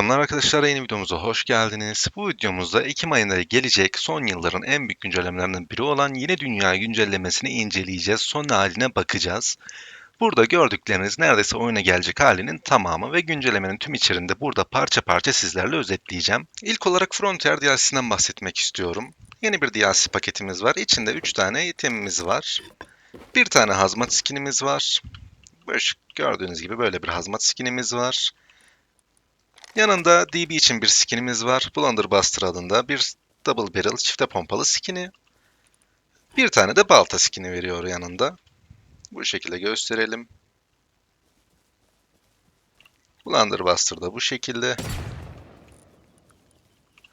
Selamlar arkadaşlar, yeni videomuza hoş geldiniz. Bu videomuzda Ekim ayında gelecek son yılların en büyük güncellemelerinden biri olan Yeni Dünya güncellemesini inceleyeceğiz. Son haline bakacağız. Burada gördükleriniz neredeyse oyuna gelecek halinin tamamı ve güncellemenin tüm içerisinde burada parça parça sizlerle özetleyeceğim. İlk olarak Frontier DLC'sinden bahsetmek istiyorum. Yeni bir DLC paketimiz var. İçinde 3 tane itemimiz var. Bir tane hazmat skinimiz var. Gördüğünüz gibi böyle bir hazmat skinimiz var. Yanında DB için bir skinimiz var. Blunderbuster adında bir double barrel çifte pompalı skini. Bir tane de balta skini veriyor yanında. Bu şekilde gösterelim. Blunderbuster da bu şekilde.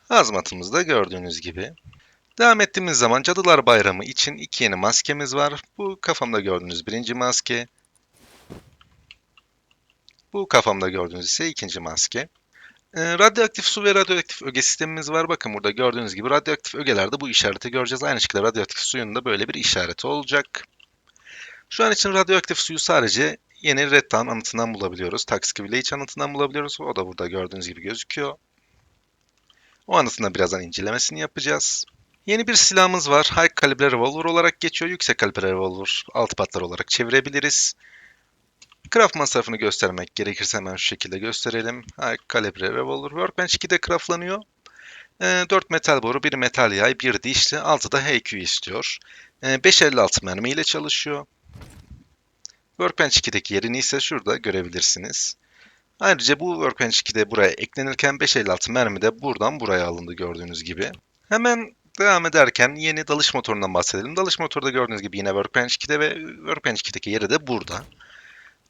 Hazmatımız da gördüğünüz gibi. Devam ettiğimiz zaman Cadılar Bayramı için iki yeni maskemiz var. Bu kafamda gördüğünüz birinci maske. Bu kafamda gördüğünüz ise ikinci maske. Ee, radyoaktif su ve radyoaktif öge sistemimiz var. Bakın burada gördüğünüz gibi radyoaktif ögelerde bu işareti göreceğiz. Aynı şekilde radyoaktif suyun da böyle bir işareti olacak. Şu an için radyoaktif suyu sadece yeni Red Dawn anıtından bulabiliyoruz. Toxic Village anıtından bulabiliyoruz. O da burada gördüğünüz gibi gözüküyor. O anıtında birazdan incelemesini yapacağız. Yeni bir silahımız var. High Caliber Revolver olarak geçiyor. Yüksek Caliber Revolver alt patlar olarak çevirebiliriz. Craft masrafını göstermek gerekirse hemen şu şekilde gösterelim. High Calibre Revolver Workbench 2'de craftlanıyor. E, 4 metal boru, 1 metal yay, 1 dişli, 6 da HQ istiyor. E, 5.56 mermi ile çalışıyor. Workbench 2'deki yerini ise şurada görebilirsiniz. Ayrıca bu Workbench 2'de buraya eklenirken 5.56 mermi de buradan buraya alındı gördüğünüz gibi. Hemen devam ederken yeni dalış motorundan bahsedelim. Dalış motoru da gördüğünüz gibi yine Workbench 2'de ve Workbench 2'deki yeri de burada.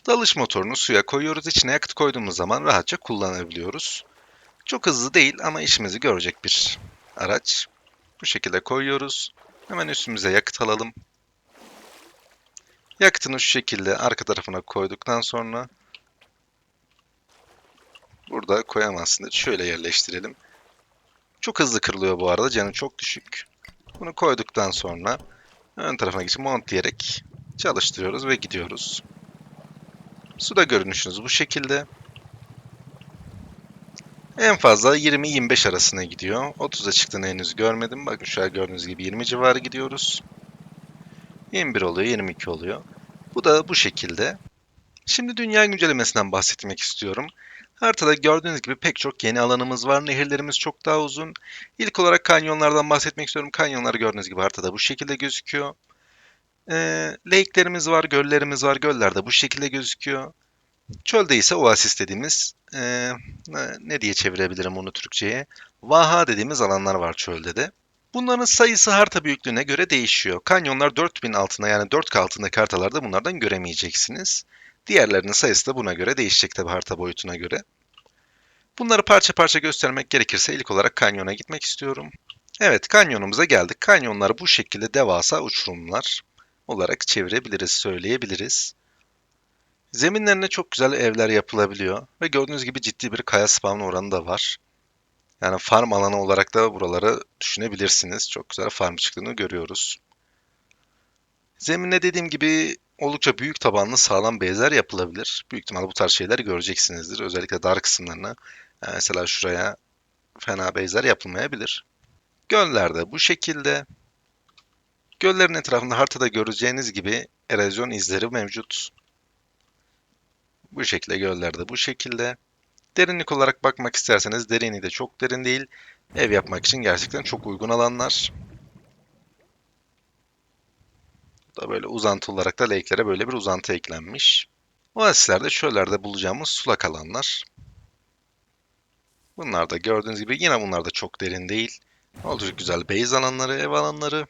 Dalış motorunu suya koyuyoruz. İçine yakıt koyduğumuz zaman rahatça kullanabiliyoruz. Çok hızlı değil ama işimizi görecek bir araç. Bu şekilde koyuyoruz. Hemen üstümüze yakıt alalım. Yakıtını şu şekilde arka tarafına koyduktan sonra burada koyamazsınız. Şöyle yerleştirelim. Çok hızlı kırılıyor bu arada. Canı çok düşük. Bunu koyduktan sonra ön tarafına geçip mount diyerek çalıştırıyoruz ve gidiyoruz. Suda görünüşünüz bu şekilde. En fazla 20-25 arasına gidiyor. 30'a çıktığını henüz görmedim. Bakın şu an gördüğünüz gibi 20 civarı gidiyoruz. 21 oluyor, 22 oluyor. Bu da bu şekilde. Şimdi dünya güncellemesinden bahsetmek istiyorum. Haritada gördüğünüz gibi pek çok yeni alanımız var. Nehirlerimiz çok daha uzun. İlk olarak kanyonlardan bahsetmek istiyorum. Kanyonlar gördüğünüz gibi haritada bu şekilde gözüküyor. E, lake'lerimiz var, göllerimiz var. Göller de bu şekilde gözüküyor. Çölde ise oasis dediğimiz e, ne diye çevirebilirim onu Türkçe'ye? Vaha dediğimiz alanlar var çölde de. Bunların sayısı harita büyüklüğüne göre değişiyor. Kanyonlar 4000 altında yani 4K altındaki haritalarda bunlardan göremeyeceksiniz. Diğerlerinin sayısı da buna göre değişecek tabi harita boyutuna göre. Bunları parça parça göstermek gerekirse ilk olarak kanyona gitmek istiyorum. Evet kanyonumuza geldik. Kanyonlar bu şekilde devasa uçurumlar olarak çevirebiliriz, söyleyebiliriz. Zeminlerine çok güzel evler yapılabiliyor ve gördüğünüz gibi ciddi bir kaya spawn oranı da var. Yani farm alanı olarak da buraları düşünebilirsiniz. Çok güzel farm çıktığını görüyoruz. Zeminle dediğim gibi oldukça büyük tabanlı sağlam base'ler yapılabilir. Büyük ihtimalle bu tarz şeyler göreceksinizdir. Özellikle dar kısımlarına. Yani mesela şuraya fena base'ler yapılmayabilir. Göller de bu şekilde. Göllerin etrafında haritada göreceğiniz gibi erozyon izleri mevcut. Bu şekilde göllerde bu şekilde. Derinlik olarak bakmak isterseniz derinliği de çok derin değil. Ev yapmak için gerçekten çok uygun alanlar. Da böyle uzantı olarak da lake'lere böyle bir uzantı eklenmiş. Oasislerde çöllerde bulacağımız sulak alanlar. Bunlar da gördüğünüz gibi yine bunlar da çok derin değil. Oldukça güzel base alanları, ev alanları.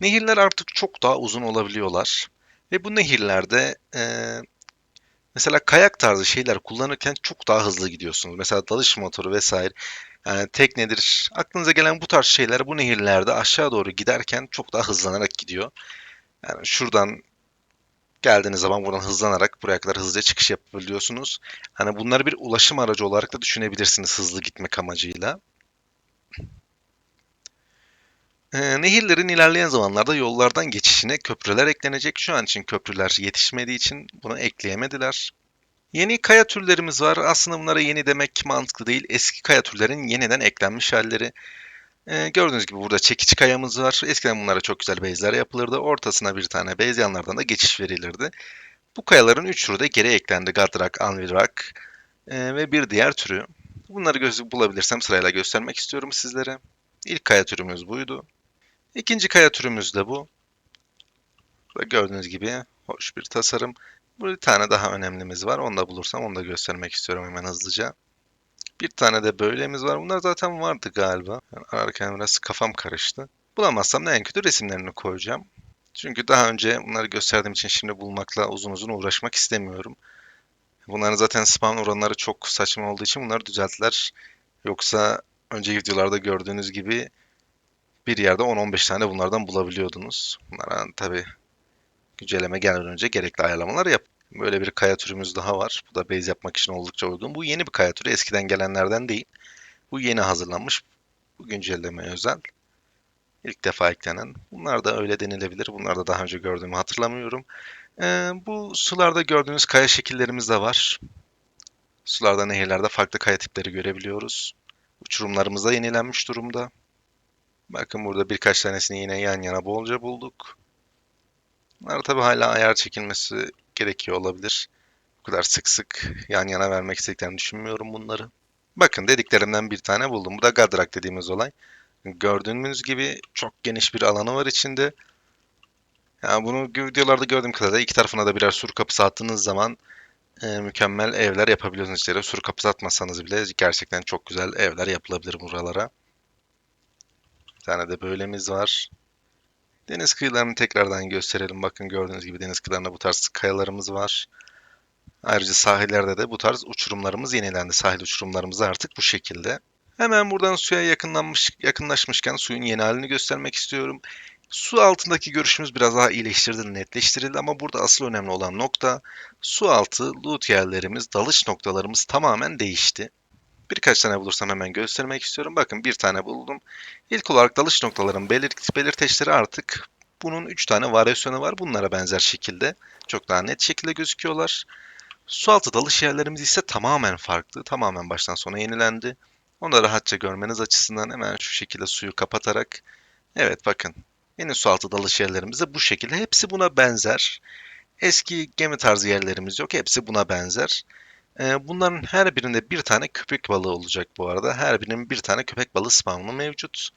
Nehirler artık çok daha uzun olabiliyorlar. Ve bu nehirlerde e, mesela kayak tarzı şeyler kullanırken çok daha hızlı gidiyorsunuz. Mesela dalış motoru vesaire. Yani teknedir. Aklınıza gelen bu tarz şeyler bu nehirlerde aşağı doğru giderken çok daha hızlanarak gidiyor. Yani şuradan geldiğiniz zaman buradan hızlanarak buraya kadar hızlıca çıkış yapabiliyorsunuz. Hani bunları bir ulaşım aracı olarak da düşünebilirsiniz hızlı gitmek amacıyla. Ee, nehirlerin ilerleyen zamanlarda yollardan geçişine köprüler eklenecek. Şu an için köprüler yetişmediği için bunu ekleyemediler. Yeni kaya türlerimiz var. Aslında bunlara yeni demek mantıklı değil. Eski kaya türlerin yeniden eklenmiş halleri. Ee, gördüğünüz gibi burada çekiç kayamız var. Eskiden bunlara çok güzel base'ler yapılırdı. Ortasına bir tane base yanlardan da geçiş verilirdi. Bu kayaların 3 türü de geri eklendi. Gadrak, Anvirak ee, ve bir diğer türü. Bunları göz bulabilirsem sırayla göstermek istiyorum sizlere. İlk kaya türümüz buydu. İkinci kaya türümüz de bu. Ve gördüğünüz gibi hoş bir tasarım. Bir tane daha önemlimiz var. Onu da bulursam onu da göstermek istiyorum hemen hızlıca. Bir tane de böylemiz var. Bunlar zaten vardı galiba. Yani ararken biraz kafam karıştı. Bulamazsam da en kötü resimlerini koyacağım. Çünkü daha önce bunları gösterdiğim için şimdi bulmakla uzun uzun uğraşmak istemiyorum. Bunların zaten spawn oranları çok saçma olduğu için bunları düzelttiler. Yoksa önceki videolarda gördüğünüz gibi bir yerde 10-15 tane bunlardan bulabiliyordunuz. Bunlara tabi güncelleme gelmeden önce gerekli ayarlamalar yap. Böyle bir kaya türümüz daha var. Bu da base yapmak için oldukça uygun. Bu yeni bir kaya türü. Eskiden gelenlerden değil. Bu yeni hazırlanmış. Bu güncellemeye özel. İlk defa eklenen. Bunlar da öyle denilebilir. Bunlar da daha önce gördüğümü hatırlamıyorum. Ee, bu sularda gördüğünüz kaya şekillerimiz de var. Sularda, nehirlerde farklı kaya tipleri görebiliyoruz. Uçurumlarımız da yenilenmiş durumda. Bakın burada birkaç tanesini yine yan yana bolca bulduk. Bunlar tabi hala ayar çekilmesi gerekiyor olabilir. Bu kadar sık sık yan yana vermek istediklerini düşünmüyorum bunları. Bakın dediklerimden bir tane buldum. Bu da Gadrak dediğimiz olay. Gördüğünüz gibi çok geniş bir alanı var içinde. Yani bunu videolarda gördüğüm kadarıyla iki tarafına da birer sur kapısı attığınız zaman e, mükemmel evler yapabiliyorsunuz içeri. Sur kapısı atmasanız bile gerçekten çok güzel evler yapılabilir buralara. Tane de böylemiz var. Deniz kıyılarını tekrardan gösterelim. Bakın gördüğünüz gibi deniz kıyılarında bu tarz kayalarımız var. Ayrıca sahillerde de bu tarz uçurumlarımız yenilendi. Sahil uçurumlarımız artık bu şekilde. Hemen buradan suya yakınlanmış, yakınlaşmışken suyun yeni halini göstermek istiyorum. Su altındaki görüşümüz biraz daha iyileştirildi, netleştirildi ama burada asıl önemli olan nokta su altı loot yerlerimiz, dalış noktalarımız tamamen değişti. Birkaç tane bulursam hemen göstermek istiyorum. Bakın bir tane buldum. İlk olarak dalış noktaların belirt belirteçleri artık bunun 3 tane varyasyonu var. Bunlara benzer şekilde çok daha net şekilde gözüküyorlar. Sualtı dalış yerlerimiz ise tamamen farklı. Tamamen baştan sona yenilendi. Onu da rahatça görmeniz açısından hemen şu şekilde suyu kapatarak Evet bakın yeni sualtı dalış yerlerimiz de bu şekilde. Hepsi buna benzer. Eski gemi tarzı yerlerimiz yok. Hepsi buna benzer. Ee, bunların her birinde bir tane köpek balığı olacak bu arada. Her birinin bir tane köpek balığı spawnı mevcut.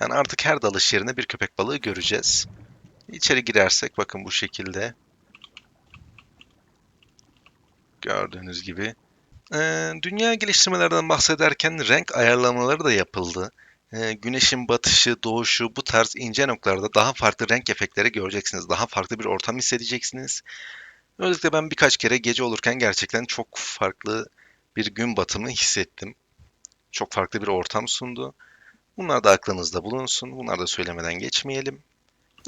Yani artık her dalış yerine bir köpek balığı göreceğiz. İçeri girersek bakın bu şekilde. Gördüğünüz gibi. Ee, dünya geliştirmelerden bahsederken renk ayarlamaları da yapıldı. Ee, güneşin batışı, doğuşu bu tarz ince noktalarda daha farklı renk efektleri göreceksiniz. Daha farklı bir ortam hissedeceksiniz. Özellikle ben birkaç kere gece olurken gerçekten çok farklı bir gün batımı hissettim. Çok farklı bir ortam sundu. Bunlar da aklınızda bulunsun. Bunları da söylemeden geçmeyelim.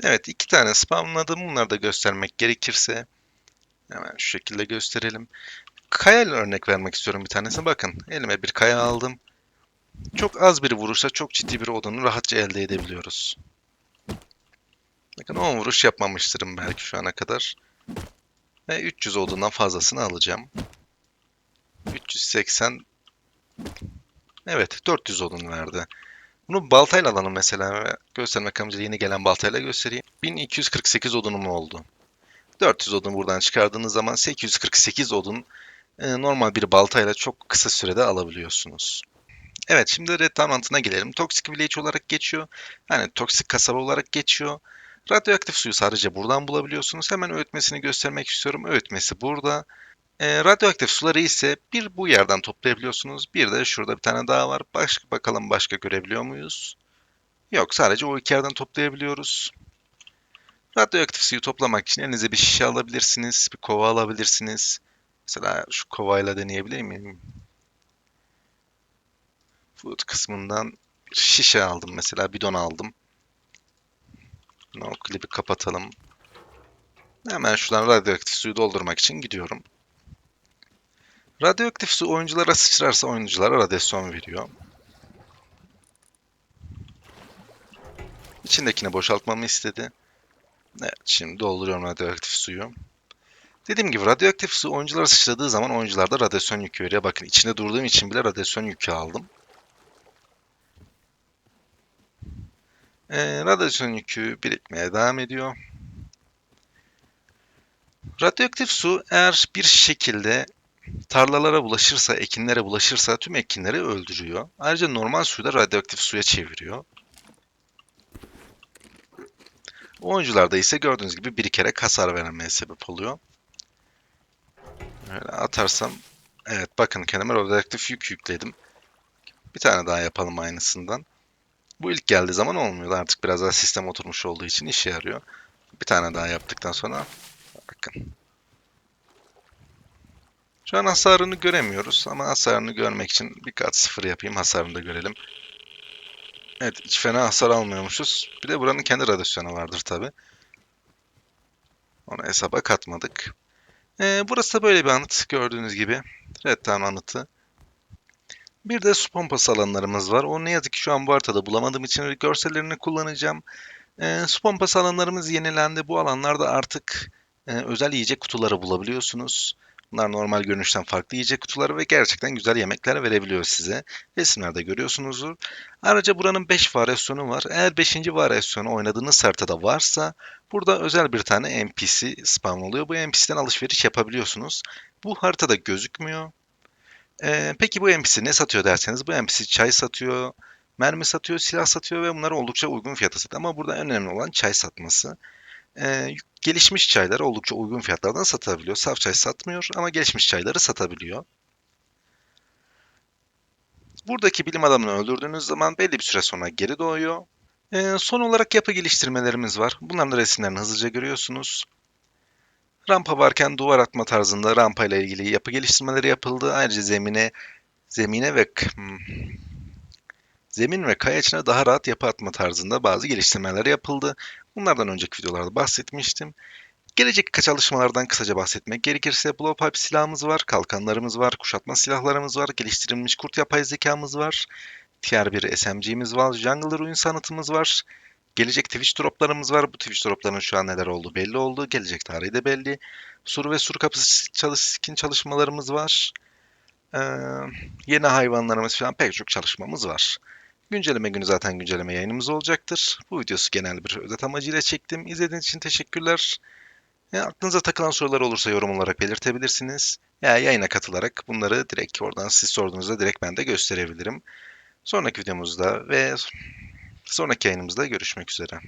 Evet iki tane spamladım. Bunları da göstermek gerekirse hemen şu şekilde gösterelim. Kaya ile örnek vermek istiyorum bir tanesine. Bakın elime bir kaya aldım. Çok az bir vuruşla çok ciddi bir odunu rahatça elde edebiliyoruz. Bakın 10 vuruş yapmamıştırım belki şu ana kadar. Ve 300 odundan fazlasını alacağım. 380 Evet 400 odun verdi. Bunu baltayla alalım mesela. Göstermek amacıyla yeni gelen baltayla göstereyim. 1248 odunum oldu. 400 odun buradan çıkardığınız zaman 848 odun e, normal bir baltayla çok kısa sürede alabiliyorsunuz. Evet şimdi Red Diamond'ına gelelim. Toxic Village olarak geçiyor. Yani toksik kasaba olarak geçiyor. Radyoaktif suyu sadece buradan bulabiliyorsunuz. Hemen öğütmesini göstermek istiyorum. Öğütmesi burada. E, radyoaktif suları ise bir bu yerden toplayabiliyorsunuz. Bir de şurada bir tane daha var. Başka bakalım başka görebiliyor muyuz? Yok sadece o iki yerden toplayabiliyoruz. Radyoaktif suyu toplamak için elinize bir şişe alabilirsiniz. Bir kova alabilirsiniz. Mesela şu kovayla deneyebilir miyim? Food kısmından bir şişe aldım mesela. Bidon aldım. No klibi kapatalım. Hemen şuradan radyoaktif suyu doldurmak için gidiyorum. Radyoaktif su oyunculara sıçrarsa oyunculara radyasyon veriyor. İçindekini boşaltmamı istedi. Evet, şimdi dolduruyorum radyoaktif suyu. Dediğim gibi radyoaktif su oyunculara sıçradığı zaman oyuncularda radyasyon yükü veriyor. Bakın içinde durduğum için bile radyasyon yükü aldım. Ee, radyasyon yükü birikmeye devam ediyor. Radyoaktif su eğer bir şekilde tarlalara bulaşırsa, ekinlere bulaşırsa tüm ekinleri öldürüyor. Ayrıca normal suyu da radyoaktif suya çeviriyor. Oyuncularda ise gördüğünüz gibi bir kere hasar vermeye sebep oluyor. Böyle atarsam, evet bakın kendime radyoaktif yük yükledim. Bir tane daha yapalım aynısından. Bu ilk geldiği zaman olmuyor. Artık biraz daha sistem oturmuş olduğu için işe yarıyor. Bir tane daha yaptıktan sonra bakın. Şu an hasarını göremiyoruz ama hasarını görmek için bir kat sıfır yapayım hasarını da görelim. Evet hiç fena hasar almıyormuşuz. Bir de buranın kendi radyasyonu vardır tabi. Onu hesaba katmadık. Ee, burası da böyle bir anıt gördüğünüz gibi. Red Town anıtı. Bir de su pompası alanlarımız var. O ne yazık ki şu an bu haritada bulamadığım için görsellerini kullanacağım. E, su pompası alanlarımız yenilendi. Bu alanlarda artık e, özel yiyecek kutuları bulabiliyorsunuz. Bunlar normal görünüşten farklı yiyecek kutuları ve gerçekten güzel yemekler verebiliyor size. Resimlerde görüyorsunuzdur. Ayrıca buranın 5 varyasyonu var. Eğer 5. varyasyonu oynadığınız haritada varsa burada özel bir tane NPC spawn oluyor. Bu NPC'den alışveriş yapabiliyorsunuz. Bu haritada gözükmüyor. Ee, peki bu NPC ne satıyor derseniz bu NPC çay satıyor, mermi satıyor, silah satıyor ve bunları oldukça uygun fiyata satıyor. Ama burada en önemli olan çay satması. Ee, gelişmiş çayları oldukça uygun fiyatlardan satabiliyor. Saf çay satmıyor ama gelişmiş çayları satabiliyor. Buradaki bilim adamını öldürdüğünüz zaman belli bir süre sonra geri doğuyor. Ee, son olarak yapı geliştirmelerimiz var. Bunların da resimlerini hızlıca görüyorsunuz. Rampa varken duvar atma tarzında rampa ile ilgili yapı geliştirmeleri yapıldı. Ayrıca zemine zemine ve hmm, zemin ve kaya içine daha rahat yapı atma tarzında bazı geliştirmeler yapıldı. Bunlardan önceki videolarda bahsetmiştim. Gelecek çalışmalardan kısaca bahsetmek gerekirse blowpipe silahımız var, kalkanlarımız var, kuşatma silahlarımız var, geliştirilmiş kurt yapay zekamız var, tier 1 SMG'miz var, Jungle Ruin sanatımız var, Gelecek Twitch droplarımız var. Bu Twitch dropların şu an neler olduğu belli oldu. Gelecek tarihi de belli. Sur ve sur kapısı çalış, skin çalışmalarımız var. Ee, yeni hayvanlarımız falan pek çok çalışmamız var. Güncelleme günü zaten güncelleme yayınımız olacaktır. Bu videosu genel bir özet amacıyla çektim. İzlediğiniz için teşekkürler. E, aklınıza takılan sorular olursa yorum olarak belirtebilirsiniz. Ya yayına katılarak bunları direkt oradan siz sorduğunuzda direkt ben de gösterebilirim. Sonraki videomuzda ve sonraki yayınımızda görüşmek üzere.